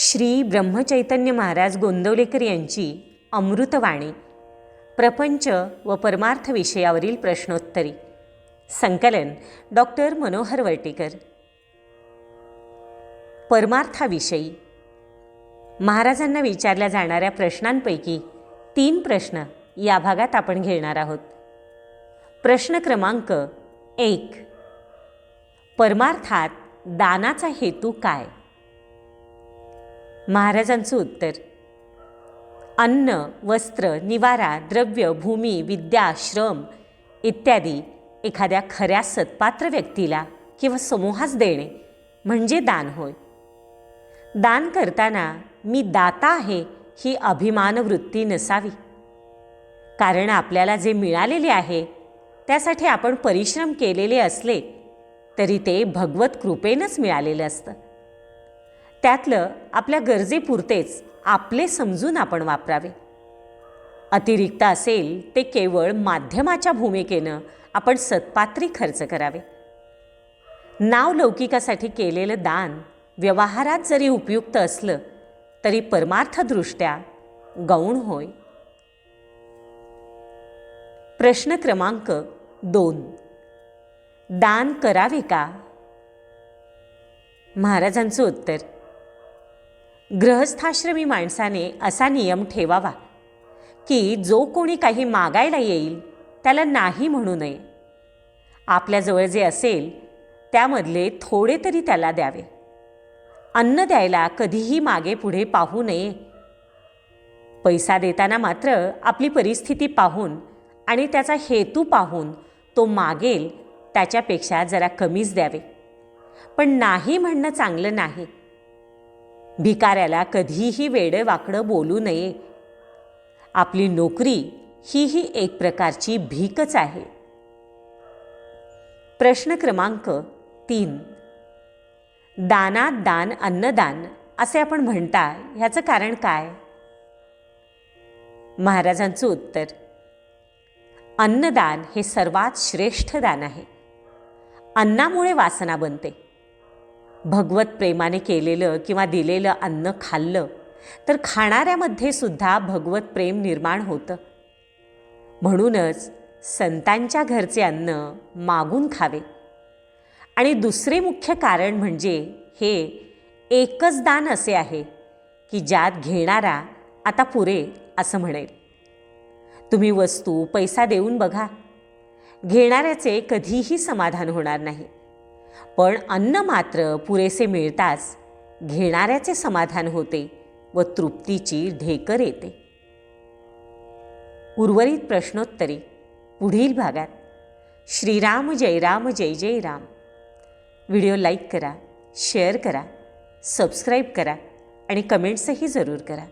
श्री ब्रह्मचैतन्य महाराज गोंदवलेकर यांची अमृतवाणी. प्रपंच व परमार्थ विषयावरील प्रश्नोत्तरी. संकलन डॉक्टर मनोहर वर्टीकर परमार्थाविषयी. महाराजांना विचारल्या जाणाऱ्या प्रश्नांपैकी तीन प्रश्न या भागात आपण घेणार आहोत. प्रश्न क्रमांक एक. परमार्थात दानाचा हेतू काय? महाराजांचं उत्तर. अन्न वस्त्र निवारा द्रव्य भूमी विद्या श्रम इत्यादी एखाद्या खऱ्या सत्पात्र व्यक्तीला किंवा समूहास देणे म्हणजे दान होय. दान करताना मी दाता आहे ही अभिमानवृत्ती नसावी. कारण आपल्याला जे मिळालेले आहे त्यासाठी आपण परिश्रम केलेले असले तरी ते भगवत कृपेनंच मिळालेलं असतं. त्यातलं आपल्या गरजेपुरतेच आपले समजून आपण वापरावे. अतिरिक्त असेल ते केवळ माध्यमाच्या भूमिकेनं आपण सत्पात्री खर्च करावे. नाव लौकिकासाठी केलेलं दान व्यवहारात जरी उपयुक्त असलं तरी परमार्थदृष्ट्या गौण होय. प्रश्न क्रमांक दोन. दान करावे का? महाराजांचं उत्तर. गृहस्थाश्रमी माणसाने असा नियम ठेवावा की जो कोणी काही मागायला येईल त्याला नाही म्हणू नये. आपल्याजवळ जे असेल त्यामधले थोडे तरी त्याला द्यावे. अन्न द्यायला कधीही मागे पुढे पाहू नये. पैसा देताना मात्र आपली परिस्थिती पाहून आणि त्याचा हेतू पाहून तो मागेल त्याच्यापेक्षा जरा कमीच द्यावे. पण नाही म्हणणं चांगलं नाही. भिकाऱ्याला कधीही वेडं वाकडं बोलू नये. आपली नोकरी हीही एक प्रकारची भीकच आहे. प्रश्न क्रमांक तीन. दानात दान अन्नदान असे आपण म्हणता ह्याचं कारण काय? महाराजांचं उत्तर. अन्नदान हे सर्वात श्रेष्ठ दान आहे. अन्नामुळे वासना बनते. भगवत प्रेमाने केलेलं किंवा दिलेलं अन्न खाल्लं तर खाणाऱ्यामध्ये सुद्धा भगवत प्रेम निर्माण होतं. म्हणूनच संतांच्या घरचे अन्न मागून खावे. आणि दुसरे मुख्य कारण म्हणजे हे एकच दान असे आहे की ज्यात घेणारा आता पुरे असं म्हणेल. तुम्ही वस्तू पैसा देऊन बघा. घेणाऱ्याचे कधीही समाधान होणार नाही. पण अन्न मात्र पुरेसे मिळताच घेणाऱ्याचे समाधान होते व तृप्तीची ढेकर येते. उर्वरित प्रश्नोत्तरी पुढील भागात. श्रीराम जय राम जय जय राम. व्हिडिओ लाईक करा शेअर करा सबस्क्राईब करा आणि कमेंट्सही जरूर करा.